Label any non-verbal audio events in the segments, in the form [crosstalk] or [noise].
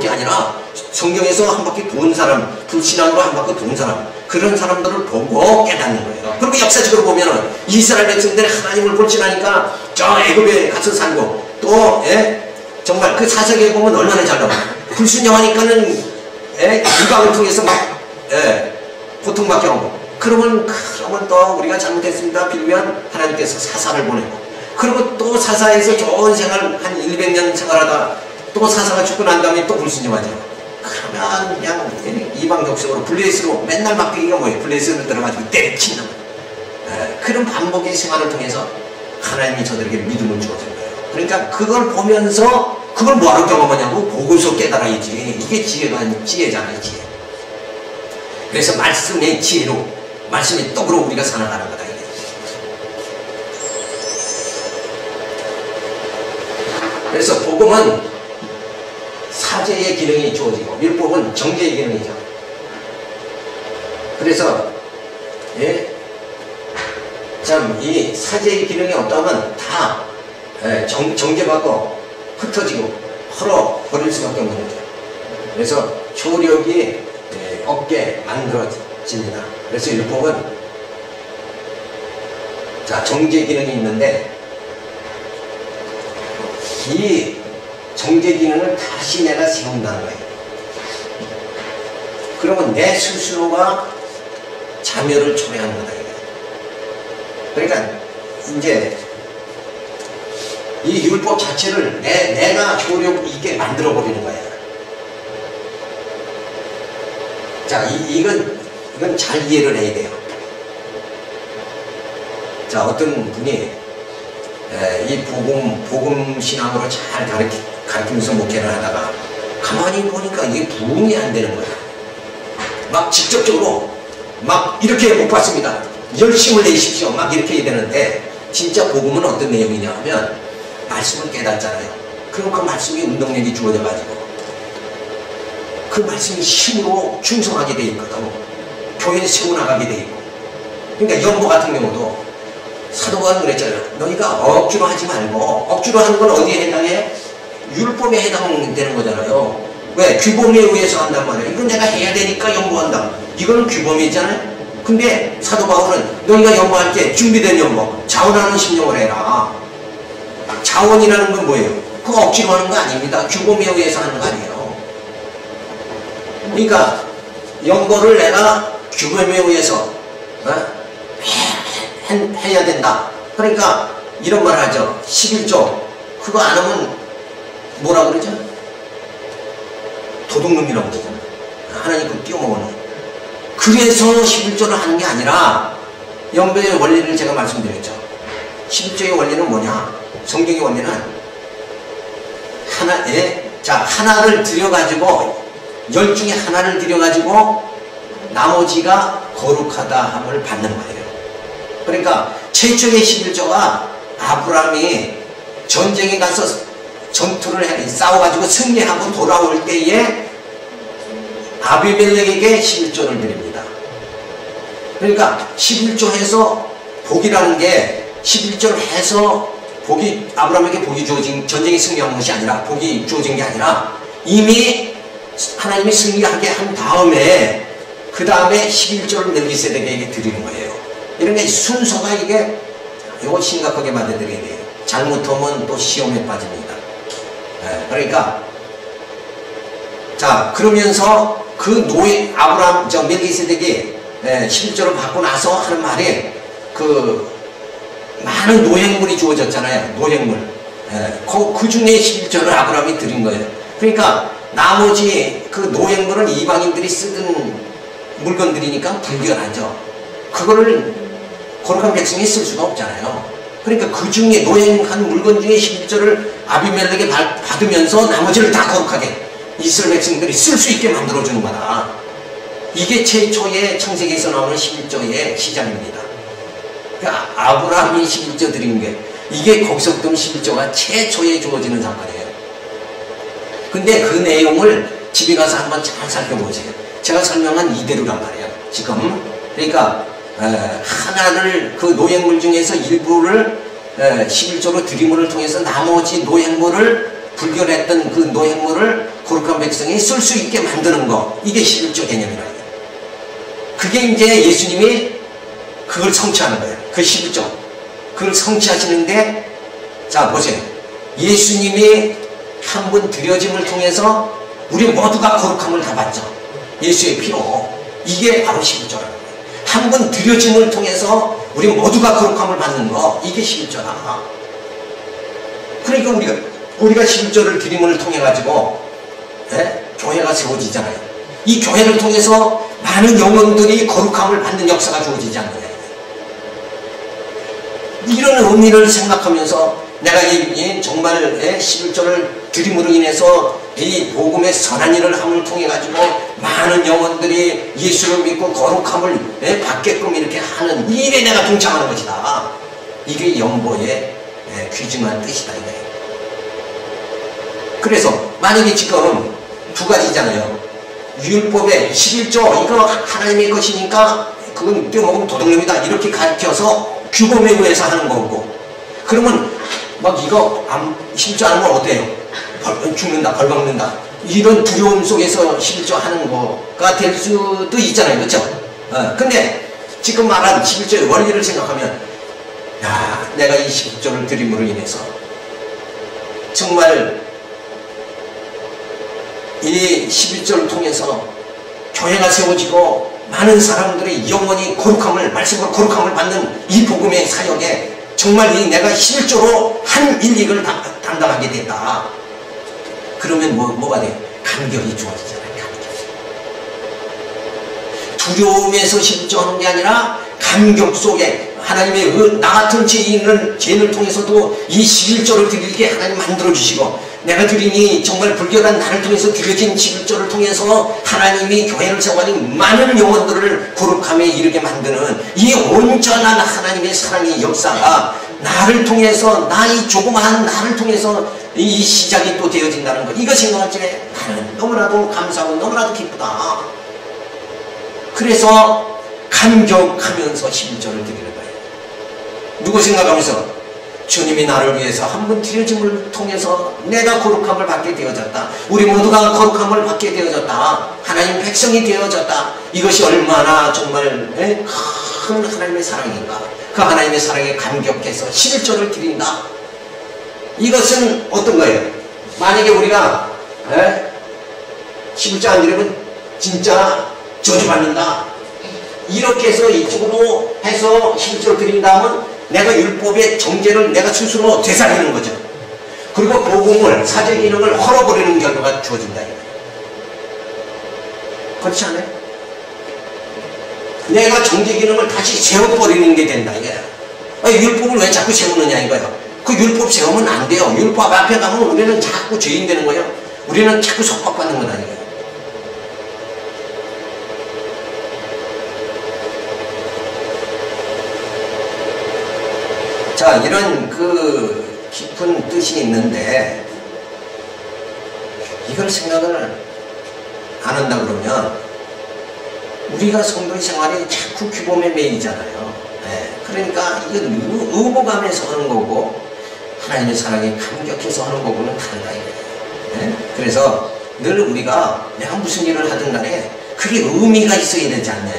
게 아니라 성경에서 한 바퀴 돈 사람, 불신앙으로 한 바퀴 돈 사람, 그런 사람들을 보고 깨닫는 거예요. 그리고 역사적으로 보면은 이스라엘 백성들이 하나님을 불신하니까 저 애굽에 가서 살고 또 예? 정말 그 사색에 보면 얼마나 잘 나와. 불순종하니까는 예? 이방을 통해서 막 예? 고통받게 하고 그러면 그러면 또 우리가 잘못했습니다 빌면 하나님께서 사사를 보내고 그리고 또 사사에서 좋은 생활 한 100년 생활하다 또 사사가 죽고 난 다음에 또 불순종하죠. 그러면 그냥 이방 족속으로 블레스로 맨날 맡기기가 뭐예요? 블레스를 들어가지고 때려치는 에, 그런 반복의 생활을 통해서 하나님이 저들에게 믿음을 주어준 거예요. 그러니까 그걸 보면서 그걸 뭐하러 경험하냐고 보고서 깨달아야지. 이게 지혜가 지혜잖아요, 지혜. 그래서 말씀의 지혜로 말씀의 떡으로 우리가 살아가는 거다. 그래서 복음은 사제의 기능이 주어지고 율법은 정제의 기능이죠. 그래서 예, 참 이 사제의 기능이 없다면 다 예, 정, 정제받고 흩어지고 헐어 버릴 수밖에 없는 거죠. 그래서 효력이 예, 없게 만들어집니다. 그래서 율법은 자 정제 기능이 있는데 이 정제 기능을 다시 내가 세운다는 거예요. 그러면 내 스스로가 자멸을 초래하는 거다. 그러니까 이제 이 율법 자체를 내, 내가 효력 있게 만들어 버리는 거야. 자, 이, 이건, 이건 잘 이해를 해야 돼요. 자, 어떤 분이 에, 이 복음, 복음 신앙으로 잘 가르치, 가르치면서 목회를 하다가 가만히 보니까 이게 부응이 안 되는 거야. 막 직접적으로 막 이렇게 못 받습니다. 열심을 내십시오. 막 이렇게 해야 되는데 진짜 복음은 어떤 내용이냐 하면 말씀을 깨닫잖아요. 그럼 그 말씀이 운동력이 주어져 가지고 그 말씀이 힘으로 충성하게 돼 있거든. 교회에 세워나가게 돼 있고. 그러니까 연보 같은 경우도 사도가 그랬잖아요. 너희가 억지로 하지 말고 억지로 하는 건 어디에 해당해? 율법에 해당되는 거잖아요. 왜? 규범에 의해서 한단 말이에요. 이건 내가 해야 되니까 연구한다. 이거는 규범이잖아요. 근데 사도 바울은 너희가 연구할 때 준비된 연구, 자원하는 심령을 해라. 자원이라는 건 뭐예요? 그거 억지로 하는 거 아닙니다. 규범에 의해서 하는 거 아니에요. 그러니까 연구를 내가 규범에 의해서 어? 해, 해, 해야 된다. 그러니까 이런 말 하죠. 11조 그거 안 하면 뭐라 그러죠? 도둑놈이라고 그러잖아. 하나님 그 띄워먹는. 그래서 11조를 하는 게 아니라 영배의 원리를 제가 말씀드렸죠. 11조의 원리는 뭐냐? 성경의 원리는 하나에 자 하나를 들여가지고 열 중에 하나를 들여가지고 나머지가 거룩하다 함을 받는 거예요. 그러니까 최초의 11조가 아브라함이 전쟁에 가서 전투를 해, 싸워가지고 승리하고 돌아올 때에 아비멜렉에게 11조를 드립니다. 그러니까 11조 해서 복이라는 게 11조를 해서 복이 아브라함에게 복이 주어진 전쟁에 승리한 것이 아니라 복이 주어진 게 아니라 이미 하나님이 승리하게 한 다음에 그 다음에 11조를 멜기세덱에게 드리는 거예요. 이런 게 순서가 이게 이거 심각하게 받아들여야 돼요. 잘못하면 또 시험에 빠집니다. 네, 그러니까 자 그러면서 그 노예 아브라함 저 멜기세덱이 예, 11조를 받고 나서 하는 말이 그 많은 노획물이 주어졌잖아요. 노획물. 예, 그, 그 중에 11조를 아브라함이 드린 거예요. 그러니까 나머지 그 노획물은 이방인들이 쓰던 물건들이니까 불결하죠. 그거를 거룩한 백성이 쓸 수가 없잖아요. 그러니까 그 중에 노획한 물건 중에 11조를 아비멜렉에 받으면서 나머지를 다 거룩하게 이스라엘 백성들이 쓸 수 있게 만들어주는 거다. 이게 최초의 창세기에서 나오는 11조의 시작입니다. 그러니까 아브라함이 11조 드린 게 이게 거기서부터 11조가 최초에 주어지는 사건이에요. 근데 그 내용을 집에 가서 한번 잘 살펴보세요. 제가 설명한 이대로란 말이에요. 지금 그러니까 하나를 그 노획물 중에서 일부를 11조로 드림을 통해서 나머지 노획물을 불교를 했던 그 노획물을 거룩한 백성이 쓸 수 있게 만드는 거. 이게 11조 개념이라 그게 이제 예수님이 그걸 성취하는 거예요. 그 11조. 그걸 성취하시는데 자 보세요. 예수님이 한 분 드려짐을 통해서 우리 모두가 거룩함을 다 받죠. 예수의 피로. 이게 바로 11조라는 거예요 한분 드려짐을 통해서 우리 모두가 거룩함을 받는 거 이게 11조다 그러니까 우리가 우리가 11조를 드림을 통해 가지고 예? 교회가 세워지잖아요. 이 교회를 통해서 많은 영혼들이 거룩함을 받는 역사가 주어지지 않느냐. 이런 의미를 생각하면서 내가 이, 이 정말 예? 11조를 드림으로 인해서 이 복음의 선한 일을 함을 통해 가지고 많은 영혼들이 예수를 믿고 거룩함을 예? 받게끔 이렇게 하는 일에 내가 동참하는 것이다. 이게 영보의 예, 귀중한 뜻이다 이거예요. 그래서 만약에 지금 두 가지잖아요. 율법의 11조 이거 하나님의 것이니까 그건 떼먹으면 도둑놈이다 이렇게 가르쳐서 규범에 의해서 하는 거고 그러면 막 이거 안, 11조 하는 건 어때요? 벌, 죽는다 벌 받는다 이런 두려움 속에서 11조 하는 거가 될 수도 있잖아요 그렇죠? 어, 근데 지금 말한 11조의 원리를 생각하면 야 내가 이 11조를 드림으로 인해서 정말 이 11절을 통해서 교회가 세워지고 많은 사람들의 영원히 거룩함을 말씀으로 거룩함을 받는 이 복음의 사역에 정말 이 내가 11조로 한 일익을 담당하게 됐다. 그러면 뭐, 뭐가 돼? 감격이 좋아지잖아요. 감격. 두려움에서 11조 하는 게 아니라 감격 속에 하나님의 나 같은 죄인을, 죄인을 통해서도 이 11조를 드리게 하나님 만들어주시고 내가 드리니 정말 불교란 나를 통해서 드려진 11조를 통해서 하나님이 교회를 세워가니 많은 영혼들을 거룩함에 이르게 만드는 이 온전한 하나님의 사랑의 역사가 나를 통해서 나의 조그마한 나를 통해서 이 시작이 또 되어진다는 것 이거 생각할 때 나는 너무나도 감사하고 너무나도 기쁘다 그래서 감격하면서 11조를 드리는 거예요 누구 생각하면서 주님이 나를 위해서 한 번 드려짐을 통해서 내가 거룩함을 받게 되어졌다. 우리 모두가 거룩함을 받게 되어졌다. 하나님 백성이 되어졌다. 이것이 얼마나 정말 에? 큰 하나님의 사랑인가. 그 하나님의 사랑에 감격해서 11조를 드린다. 이것은 어떤 거예요? 만약에 우리가 에? 11조 안 드리면 진짜 저주받는다. 이렇게 해서 이쪽으로 해서 11조를 드린다면 내가 율법의 정죄를 내가 스스로 되살리는 거죠. 그리고 복음을 사제 기능을 헐어버리는 결과가 주어진다. 그렇지 않아요? 내가 정죄 기능을 다시 세워버리는 게 된다. 아, 율법을 왜 자꾸 세우느냐 이거야. 그 율법 세우면 안 돼요. 율법 앞에 가면 우리는 자꾸 죄인 되는 거예요. 우리는 자꾸 속박받는 거다 이거야. 자, 이런 그 깊은 뜻이 있는데 이걸 생각을 안 한다 그러면 우리가 성도의 생활이 자꾸 규범에 매이잖아요. 네. 그러니까 이건 의무감에서 하는 거고 하나님의 사랑에 감격해서 하는 거고는 다르다 이거예요. 네. 그래서 늘 우리가 내가 무슨 일을 하든 간에 그게 의미가 있어야 되지 않냐.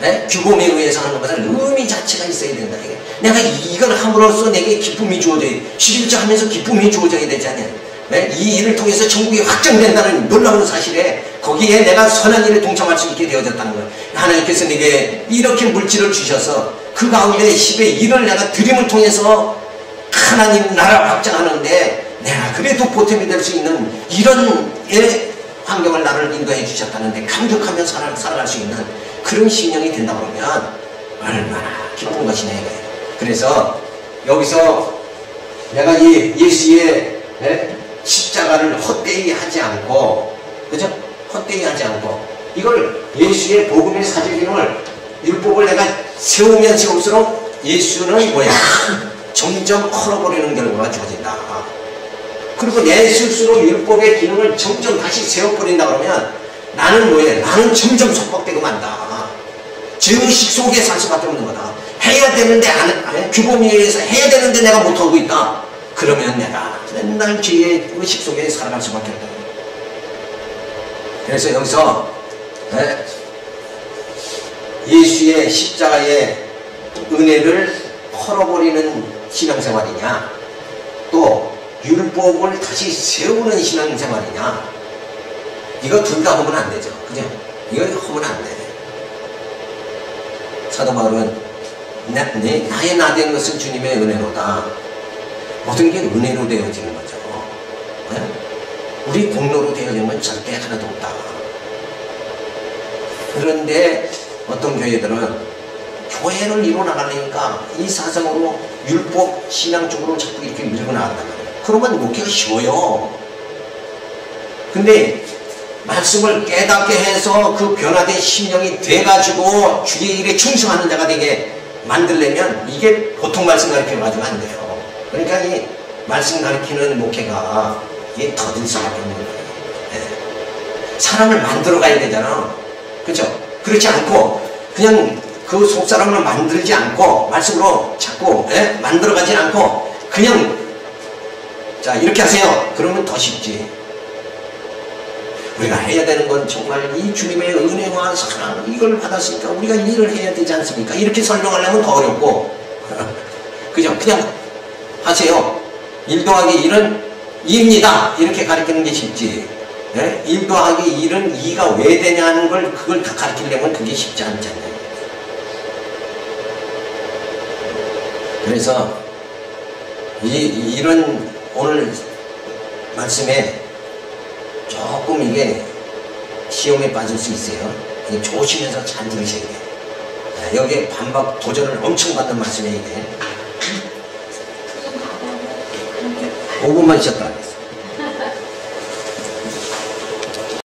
네? 규범에 의해서 하는 것은 의미 자체가 있어야 된다. 이게. 내가 이걸 함으로써 내게 기쁨이 주어져야 11조 하면서 기쁨이 주어져야 되지 않냐. 네? 이 일을 통해서 천국이 확정된다는 놀라운 사실에 거기에 내가 선한 일에 동참할 수 있게 되어졌다는 거예요. 하나님께서 내게 이렇게 물질을 주셔서 그 가운데 10의 1을 내가 드림을 통해서 하나님 나라 확장하는데 내가 그래도 보탬이 될 수 있는 이런 예, 환경을 나를 인도해 주셨다는데 감격하며 살아, 살아갈 수 있는 그런 신령이 된다 그러면 얼마나 기쁜 것이냐 이거예요. 그래서 여기서 내가 이 예수의 예? 십자가를 헛되이 하지 않고 그죠? 헛되이 하지 않고 이걸 예수의 복음의 사제기능을 율법을 내가 세우면 세울수록 예수는 뭐야? [clears throat] 점점 헐어버리는 결과가 주어진다. 그리고 내 스스로 율법의 기능을 점점 다시 세워버린다 그러면 나는 뭐예? 나는 점점 속박되고 만다. 죄의식 속에 살 수밖에 없는 거다. 해야 되는데 안, 안 규범에 의해서 해야 되는데 내가 못하고 있다. 그러면 내가 맨날 죄의 의식 속에 살아갈 수밖에 없다. 그래서 여기서 예, 예수의 십자가의 은혜를 헐어버리는 신앙생활이냐 또 율법을 다시 세우는 신앙생활이냐 이거 둘 다 하면 안 되죠 그죠? 이거 하면 안 돼. 사도 바울은 나, 내, 나의 나 된 것은 주님의 은혜로다 모든 게 은혜로 되어지는 거죠 예? 우리 공로로 되어지면 절대 하나도 없다 그런데 어떤 교회들은 교회를 이뤄나가려니까 이 사상으로 율법 신앙 쪽으로 자꾸 이렇게 밀고 나간단 말이에요. 그러면 목회가 쉬워요. 근데 말씀을 깨닫게 해서 그 변화된 심령이 돼가지고 주의 일에 충성하는 자가 되게 만들려면 이게 보통 말씀 가르쳐 가지고 안 돼요. 그러니까 이 말씀 가르치는 목회가 이게 더딜 수밖에 없는 거예요. 예. 사람을 만들어 가야 되잖아. 그렇죠? 그렇지 않고 그냥 그 속사람을 만들지 않고 말씀으로 자꾸 예? 만들어 가지 않고 그냥 자 이렇게 하세요. 그러면 더 쉽지. 우리가 해야 되는 건 정말 이 주님의 은혜와 사랑 이걸 받았으니까 우리가 일을 해야 되지 않습니까? 이렇게 설명하려면 더 어렵고 [laughs] 그죠? 그냥 하세요. 일 더하기 1은 2 입니다. 이렇게 가르치는 게 쉽지. 예? 1 더하기 1은 2가 왜 되냐는 걸 그걸 다 가르치려면 그게 쉽지 않잖아요. 그래서 이, 이런 오늘 말씀에 조금 이게 시험에 빠질 수 있어요. 조심해서 잘 들으셔야 돼요. 아, 여기에 반박 도전을 엄청 받는 말씀이에요. 이게. 5분만 있었다.